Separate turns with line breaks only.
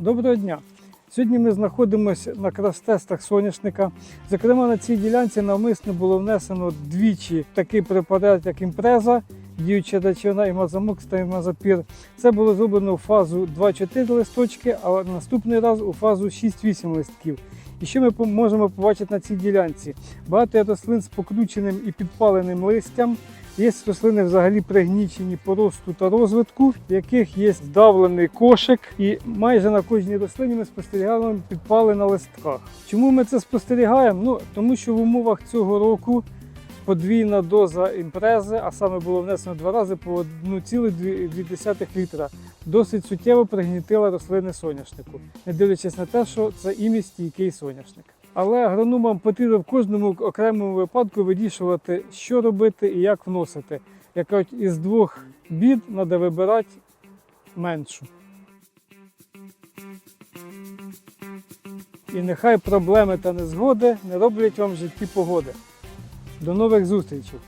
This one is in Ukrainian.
Доброго дня! Сьогодні ми знаходимося на крос-тестах соняшника. Зокрема, на цій ділянці навмисно було внесено двічі такий препарат, як імпреза, діюча речовина і мазамокс та мазапір. Це було зроблено у фазу 2-4 листочки, а наступний раз у фазу 6-8 листків. І що ми можемо побачити на цій ділянці? Багато рослин з покрученим і підпаленим листям. Є рослини взагалі пригнічені по росту та розвитку, в яких є здавлений кошик, і майже на кожній рослині ми спостерігаємо підпали на листках. Чому ми це спостерігаємо? Ну тому що в умовах цього року подвійна доза імпрези, а саме було внесено два рази по 1,2 літра, досить суттєво пригнітила рослини соняшнику, не дивлячись на те, що це імі стійкий соняшник. Але агрономам потрібно в кожному окремому випадку вирішувати, що робити і як вносити. Як із двох бід треба вибирати меншу. І нехай проблеми та незгоди не роблять вам в житті погоди. До нових зустрічей!